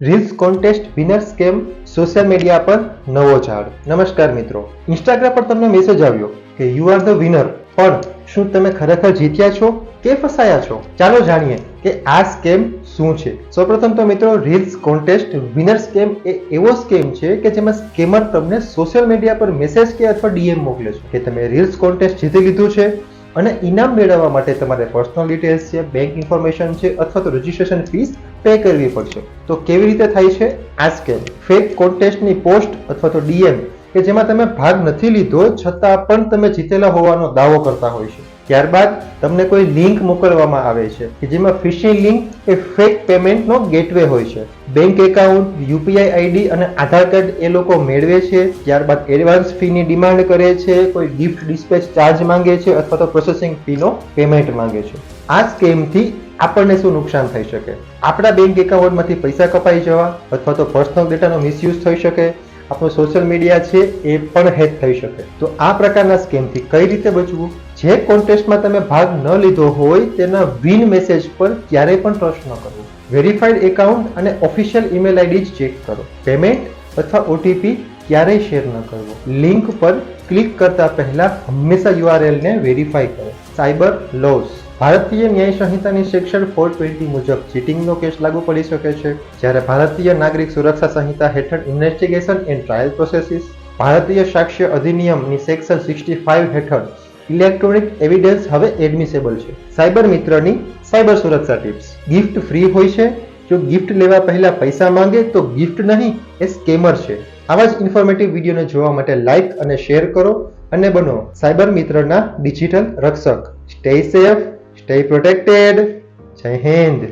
Reels contest, winner scam, social media પર નવો ઝાડ. નમસ્કાર મિત્રો. ઇન્સ્ટાગ્રામ પર તમને મેસેજ આવ્યો કે યુ આર ધ વિનર પણ શું તમે ખરેખર જીત્યા છો કે ફસાયા છો? ચાલો જાણીએ કે આ સ્કેમ શું છે. સૌપ્રથમ તો મિત્રો, રીલ્સ કોન્ટેસ્ટ, વિનર સ્કેમ એ એવો સ્કેમ છે કે જેમાં સ્કેમર તમને સોશિયલ મીડિયા પર મેસેજ કે અથવા ડીએમ મોકલે છે. કે તમે રીલ્સ કોન્ટેસ્ટ જીતી લીધું છે અને ઇનામ મેળવવા માટે તમારે પર્સનલ ડિટેલ્સ છે બેંક ઇન્ફોર્મેશન છે અથવા તો રજીસ્ટ્રેશન ફીસ પે કરવી પડશે. તો કેવી રીતે થાય છે? આ સ્કેમ ફેક કોન્ટેસ્ટની પોસ્ટ અથવા તો ડીએમ કે જેમાં તમે ભાગ નથી લીધો, છતાં પણ તમે જીતેલા હોવાનો દાવો કરતા હોય છે. ત્યારબાદ તમને કોઈ લિંક મોકલવામાં આવે છે કે જેમાં ફિશિંગ લિંક એ ફેક પેમેન્ટનો ગેટવે હોય છે. બેંક એકાઉન્ટ, યુપીઆઈ આઈડી અને આધાર કાર્ડ એ લોકો મેળવે છે. ત્યારબાદ એડવાન્સ ફીની ડિમાન્ડ કરે છે, કોઈ ગિફ્ટ, ડિસ્પેચ, ચાર્જ માંગે છે અથવા તો પ્રોસેસિંગ ફીનો પેમેન્ટ માંગે છે. આ સ્કેમથી આપણને શું નુકસાન થઈ શકે? આપણા બેંક એકાઉન્ટમાંથી પૈસા કપાઈ જવા અથવા તો પર્સનલ ડેટાનો મિસયુઝ થઈ શકે. આપણું સોશિયલ મીડિયા છે એ પણ હેક થઈ શકે. તો આ પ્રકારના સ્કેમથી કઈ રીતે બચવું? જે કોન્ટેસ્ટમાં તમે ભાગ ન લીધો હોય તેના વિન મેસેજ પર ક્યારેય પણ ટ્રસ્ટ ન કરવો વેરીફાઈડ એકાઉન્ટ અને ઓફિશિયલ ઈમેલ આઈડી જ ચેક કરો. પેમેન્ટ અથવા ઓટીપી ક્યારેય શેર ન કરવો. લિંક પર ક્લિક કરતા પહેલા હંમેશા યુઆરએલને વેરીફાઈ કરો. Cyber laws Bharatiya Nyaya સંહિતાની section four twenty મુજબ ચીટિંગનો કેસ લાગુ પડી શકે છે. જ્યારે ભારતીય નાગરિક સુરક્ષા સંહિતા હેઠળ investigation and trial processes Bharatiya Sakshya અધિનિયમની section sixty five હેઠળ ઇલેક્ટ્રોનિક એવિડન્સ હવે એડમિસેબલ છે. સાયબર મિત્રની સાયબર સુરક્ષા ટિપ્સ. ગિફ્ટ ફ્રી હોય છે. જો ગિફ્ટ લેવા પહેલા પૈસા માંગે તો ગિફ્ટ નહીં, એ સ્કેમર છે. આવા જ ઇન્ફોર્મેટિવ વિડીયોને જોવા માટે લાઇક અને શેર કરો અને બનો સાયબર મિત્રના ડિજિટલ રક્ષક. સ્ટે સેફ સ્ટે પ્રોટેક્ટેડ જય હિન્દ.